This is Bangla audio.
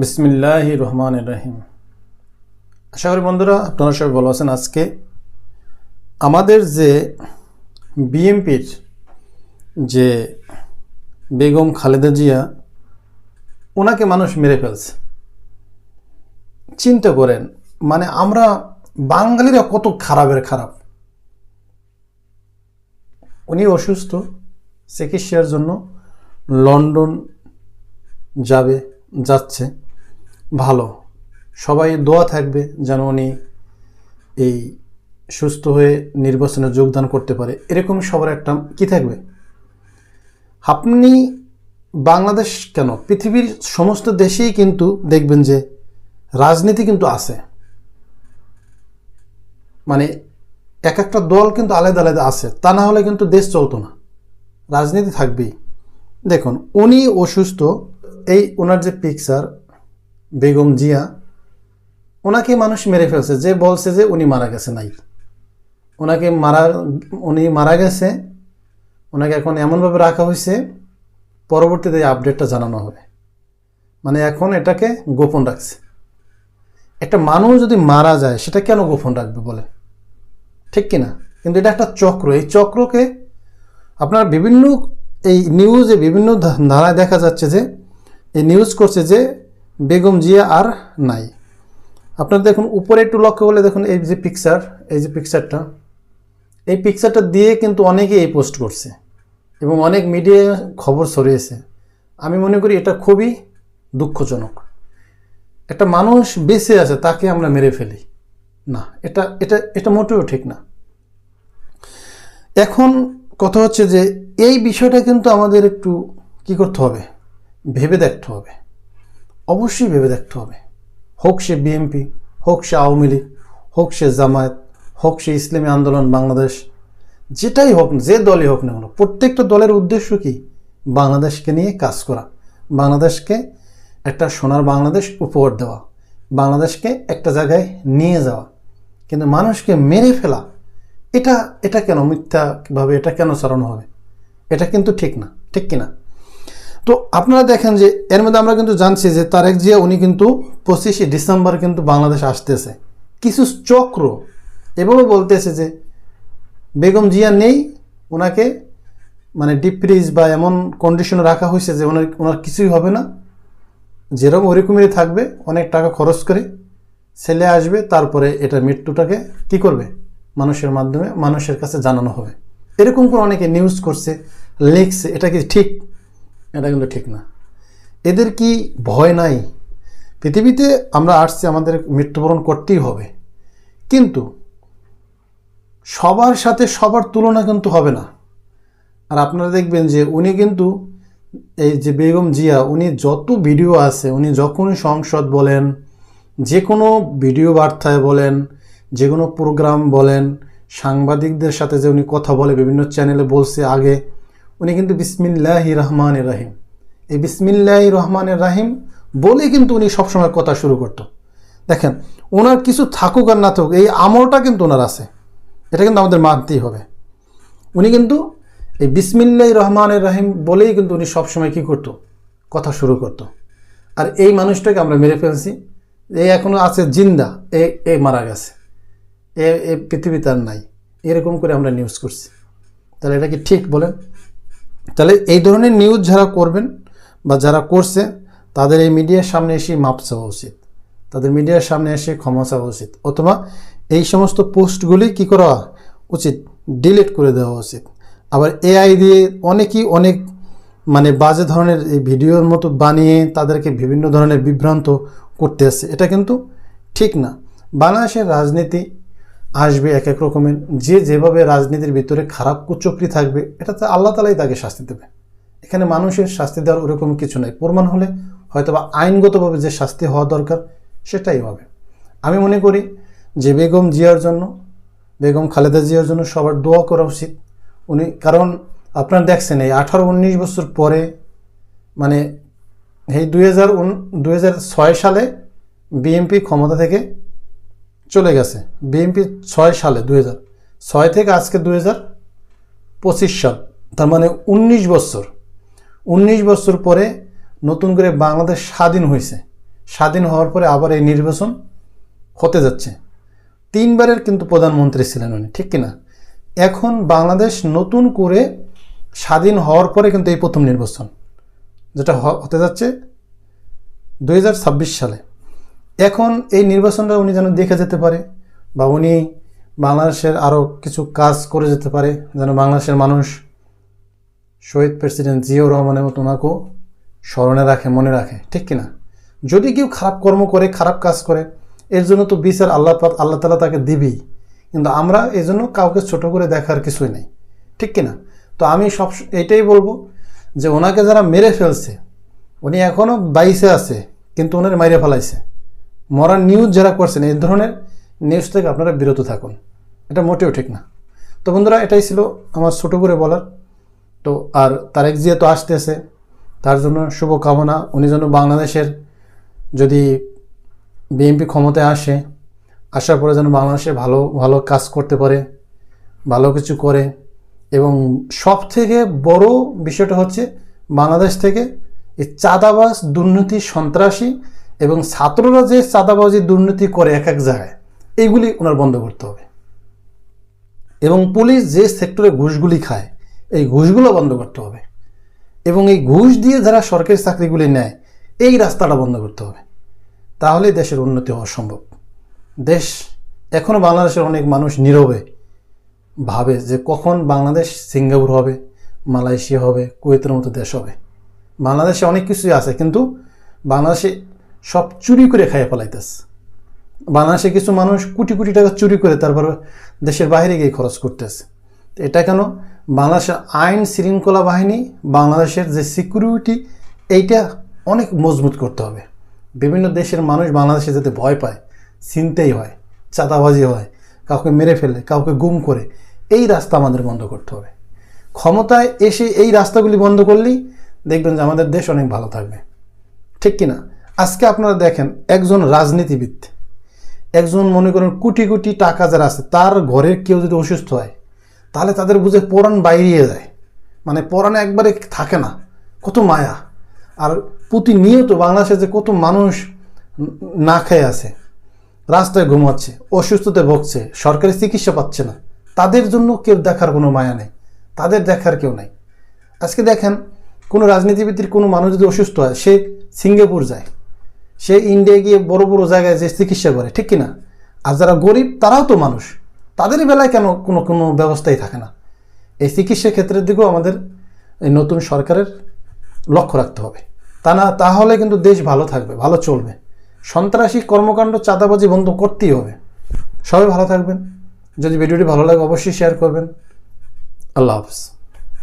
বিসমিল্লাহ রহমান রহিম আশা করি বন্ধুরা, আপনারা সবাই ভালো আছেন আজকে। আমাদের যে বিএমপির যে বেগম খালেদা জিয়া, ওনাকে মানুষ মেরে ফেলছে। চিন্তা করেন মানে আমরা বাঙালিরা কত খারাপের খারাপ। উনি অসুস্থ, চিকিৎসার জন্য লন্ডন যাবে, যাচ্ছে। ভালো। সবাই দোয়া থাকবে যেন উনি এই সুস্থ হয়ে নির্বাচনে যোগদান করতে পারে। এরকম সবার একটা কি থাকবে? আপনি বাংলাদেশ কেন? পৃথিবীর সমস্ত দেশেই কিন্তু দেখবেন যে রাজনীতি কিন্তু আছে। মানে এক একটা দল কিন্তু আলাদা আলাদা আছে। তা না হলে কিন্তু দেশ চলতো না। রাজনীতি থাকবেই। দেখুন, উনি অসুস্থ, এই ওনার যে পিকচার বেগম জিয়া, ওনাকে মানুষ মেরে ফেলছে, যে বলছে যে উনি মারা গেছে নাই। ওনাকে মারা উনি মারা গেছে, ওনাকে এখন এমনভাবে রাখা হয়েছে, পরবর্তীতে এই আপডেটটা জানানো হবে। মানে এখন এটাকে গোপন রাখছে। একটা মানুষ যদি মারা যায়, সেটা কেন গোপন রাখবে বলে ঠিক কিনা? কিন্তু এটা একটা চক্র। এই চক্রকে আপনার বিভিন্ন, এই নিউজে বিভিন্ন ধারায় দেখা যাচ্ছে যে, এই নিউজ করছে যে বেগম জিয়া আর নাই। আপনারা দেখুন, উপরে একটু লক্ষ্য করলে দেখুন, এই যে পিকচার এই যে পিকচারটা এই পিকচারটা দিয়ে কিন্তু অনেকেই এই পোস্ট করছে এবং অনেক মিডিয়ায় খবর ছড়িয়েছে। আমি মনে করি এটা খুবই দুঃখজনক। একটা মানুষ বেঁচে আছে, তাকে আমরা মেরে ফেলি। না, এটা এটা এটা মোটেও ঠিক না। এখন কথা হচ্ছে যে, এই বিষয়টা কিন্তু আমাদের একটু কি করতে হবে? ভেবে দেখতে হবে। অবশ্যই ভেবে দেখতে হবে। হোক সে বিএনপি হোক সে আওয়ামী লীগ, হোক সে জামায়াত, হোক সে ইসলামী আন্দোলন বাংলাদেশ, যেটাই হোক, যে দলই হোক না কেন, প্রত্যেকটা দলের উদ্দেশ্য কি? বাংলাদেশকে নিয়ে কাজ করা। বাংলাদেশকে একটা সোনার বাংলাদেশ উপহার দেওয়া। বাংলাদেশকে একটা জায়গায় নিয়ে যাওয়া। কিন্তু মানুষকে মেরে ফেলা, এটা এটা কেন মিথ্যাভাবে এটা কেন চালানো হবে? এটা কিন্তু ঠিক না। ঠিক কিনা? তো আপনারা দেখেন যে এর মধ্যে আমরা কিন্তু জানছি যে তারেক জিয়া, উনি কিন্তু পঁচিশে ডিসেম্বর কিন্তু বাংলাদেশ আসতেছে। কিছু চক্র এভাবে বলতেছে যে বেগম জিয়া নেই ওনাকে মানে ডিপ ফ্রিজ বা এমন কন্ডিশনে রাখা হয়েছে যে ওনার ওনার কিছুই হবে না। যেরকম ওরকমই থাকবে, অনেক টাকা খরচ করে ছেলে আসবে, তারপরে এটা মৃত্যুটাকে কি করবে? মানুষের মাধ্যমে, মানুষের কাছে জানানো হবে। এরকম করে অনেকে নিউজ করছে, লিখছে, এটা কি ঠিক? এটা কিন্তু ঠিক না। এদের কি ভয় নাই? পৃথিবীতে আমরা আসছি, আমাদের মৃত্যুবরণ করতেই হবে। কিন্তু সবার সাথে সবার তুলনা কিন্তু হবে না। আর আপনারা দেখবেন যে উনি কিন্তু এই যে বেগম জিয়া, উনি যত ভিডিও আছে, উনি যখনই সংসদ বলেন, যে কোনো ভিডিও বার্তায় বলেন, যে কোনো প্রোগ্রাম বলেন, সাংবাদিকদের সাথে যে উনি কথা বলে, বিভিন্ন চ্যানেলে বলছে আগে উনি কিন্তু বিসমিল্লাহি রহমান রাহিম। এই বিসমিল্লাহি রহমান রাহিম বলে কিন্তু উনি সবসময় কথা শুরু করতো। দেখেন ওনার কিছু থাকুক আর না থাকুক, এই আমলটা কিন্তু ওনার আছে। এটা কিন্তু আমাদের মানতেই হবে। উনি কিন্তু এই বিসমিল্লাহ রহমানের রাহিম বলেই কিন্তু উনি সবসময় কী করতো? কথা শুরু করতো। আর এই মানুষটাকে আমরা মেরে ফেলছি। এই এখনও আছে জিন্দা, এ এ মারা গেছে। এ এ পৃথিবীতে আর নাই। এরকম করে আমরা নিউজ করছি। তাহলে এটা কি ঠিক বলেন? তাহলে এই ধরনের নিউজ যারা করবেন বা যারা করছে, তাদের এই মিডিয়ার সামনে এসে মাপ চাওয়া উচিত। তাদের মিডিয়ার সামনে এসে ক্ষমা চাওয়া উচিত। অথবা এই সমস্ত পোস্টগুলি কি করা উচিত? ডিলিট করে দেওয়া উচিত। আবার এআই দিয়ে অনেকেই অনেক মানে বাজে ধরনের এই ভিডিওর মতো বানিয়ে তাদেরকে বিভিন্ন ধরনের বিভ্রান্ত করতে আসছে। এটা কিন্তু ঠিক না। বাংলাদেশের রাজনীতি আসবে এক এক রকমের। যে যেভাবে রাজনীতির ভিতরে খারাপ কুচক্রি থাকবে এটা তো আল্লাহ তালাই তাকে শাস্তি দেবে। এখানে মানুষের শাস্তি দেওয়ার ওরকম কিছু নাই। প্রমাণ হলে হয়তো বা আইনগতভাবে যে শাস্তি হওয়া দরকার, সেটাই হবে। আমি মনে করি যে বেগম জিয়ার জন্য, বেগম খালেদা জিয়ার জন্য সবার দোয়া করা উচিত। উনি কারণ আপনারা দেখছেন এই আঠারো উনিশ বছর পরে মানে এই দুই হাজার সালে বিএনপি ক্ষমতা থেকে চলে গেছে। বিএনপি ছয় সালে, দুই ছয় থেকে আজকে দুই পঁচিশ সাল, তার মানে উনিশ বছর। উনিশ বছর পরে নতুন করে বাংলাদেশ স্বাধীন হয়েছে। স্বাধীন হওয়ার পরে আবার এই নির্বাচন হতে যাচ্ছে। তিনবারের কিন্তু প্রধানমন্ত্রী ছিলেন উনি, ঠিক কিনা? এখন বাংলাদেশ নতুন করে স্বাধীন হওয়ার পরে কিন্তু এই প্রথম নির্বাচন, যেটা হতে যাচ্ছে দু হাজার ছাব্বিশ সালে। এখন এই নির্বাচনটা উনি যেন দেখে যেতে পারে বা উনি বাংলাদেশের আরও কিছু কাজ করে যেতে পারে, যেন বাংলাদেশের মানুষ শহীদ প্রেসিডেন্ট জিয়াউর রহমানের মতো ওনাকেও স্মরণে রাখে, মনে রাখে, ঠিক কিনা যদি কেউ খারাপ কর্ম করে, খারাপ কাজ করে, এর জন্য তো বিচার আল্লাহ আল্লাহ তালা তাকে দিবেই। কিন্তু আমরা এই জন্য কাউকে ছোট করে দেখার কিছুই নেই, ঠিক কিনা তো আমি সব, এটাই বলব যে ওনাকে যারা মেরে ফেলছে, উনি এখনও বাইসে আছে, কিন্তু ওনার মাইরে ফেলাইছে। মরার নিউজ যারা করছেন, এই ধরনের নিউজ থেকে আপনারা বিরত থাকুন। এটা মোটেও ঠিক না। তো বন্ধুরা, এটাই ছিল আমার ছোটো করে বলার। তো আর তারেক জিয়া তো আসতেছে, তার জন্য শুভকামনা। উনি যেন বাংলাদেশের যদি বিএনপি ক্ষমতায় আসে, আসার পরে যেন বাংলাদেশে ভালো ভালো কাজ করতে পারে, ভালো কিছু করে। এবং সব থেকে বড় বিষয়টা হচ্ছে বাংলাদেশ থেকে এই চাঁদাবাস দুর্নীতি, সন্ত্রাসী এবং ছাত্ররা যে চাঁদাবাজি, দুর্নীতি করে এক এক জায়গায় এইগুলি ওনার বন্ধ করতে হবে। এবং পুলিশ যে সেক্টরে ঘুষগুলি খায়, এই ঘুষগুলো বন্ধ করতে হবে। এবং এই ঘুষ দিয়ে যারা সরকারি চাকরিগুলি নেয়, এই রাস্তাটা বন্ধ করতে হবে। তাহলে দেশের উন্নতি হওয়া সম্ভব। দেশ এখনও বাংলাদেশের অনেক মানুষ নীরবে, ভাবে যে কখন বাংলাদেশ সিঙ্গাপুর হবে, মালয়েশিয়া হবে, কুয়েতের মতো দেশ হবে। বাংলাদেশে অনেক কিছুই আছে, কিন্তু বাংলাদেশে সব চুরি করে খাইয়ে ফেলাইতেছে। বাংলাদেশে কিছু মানুষ কোটি কোটি টাকা চুরি করে তারপর দেশের বাইরে গিয়ে খরচ করতেছে। এটা কেন? বাংলাদেশের আইন শৃঙ্খলা বাহিনী, বাংলাদেশের যে সিকিউরিটি এইটা অনেক মজবুত করতে হবে। বিভিন্ন দেশের মানুষ বাংলাদেশে যাতে ভয় পায়, চিনতেই হয়, চাঁদাবাজি হয়, কাউকে মেরে ফেলে, কাউকে গুম করে, এই রাস্তা আমাদের বন্ধ করতে হবে। ক্ষমতায় এসে এই রাস্তাগুলি বন্ধ করলেই দেখবেন যে আমাদের দেশ অনেক ভালো থাকবে। ঠিক কিনা? আজকে আপনারা দেখেন, একজন রাজনীতিবিদ, একজন মনে করেন কোটি কোটি টাকা যারা আছে, তার ঘরের কেউ যদি অসুস্থ হয়, তাহলে তাদের বুঝে পরাণ বাইরিয়ে যায় মানে পরাণে একবারে থাকে না, কত মায়া। আর প্রতিনিয়ত বাংলাদেশে যে কত মানুষ না খেয়ে আছে, রাস্তায় ঘুমাচ্ছে, অসুস্থতে ভুগছে, সরকারি চিকিৎসা পাচ্ছে না, তাদের জন্য কেউ দেখার কোনো মায়া নেই, তাদের দেখার কেউ নাই। আজকে দেখেন, কোনো রাজনীতিবিদের কোনো মানুষ যদি অসুস্থ হয়, সে সিঙ্গাপুর যায় সে ইন্ডিয়া গিয়ে বড় বড় জায়গায় যে চিকিৎসা করে, ঠিক কিনা? আর যারা গরিব, তারাও তো মানুষ। তাদের বেলায় কেন কোনো কোনো ব্যবস্থাই থাকে না? এই চিকিৎসা ক্ষেত্রের দিকেও আমাদের এই নতুন সরকারের লক্ষ্য রাখতে হবে। তা না তাহলে কিন্তু দেশ ভালো থাকবে, ভালো চলবে। সন্ত্রাসী কর্মকাণ্ড, চাঁদাবাজি বন্ধ করতেই হবে। সবাই ভালো থাকবেন। যদি ভিডিওটি ভালো লাগে, অবশ্যই শেয়ার করবেন। আল্লাহ হাফিজ।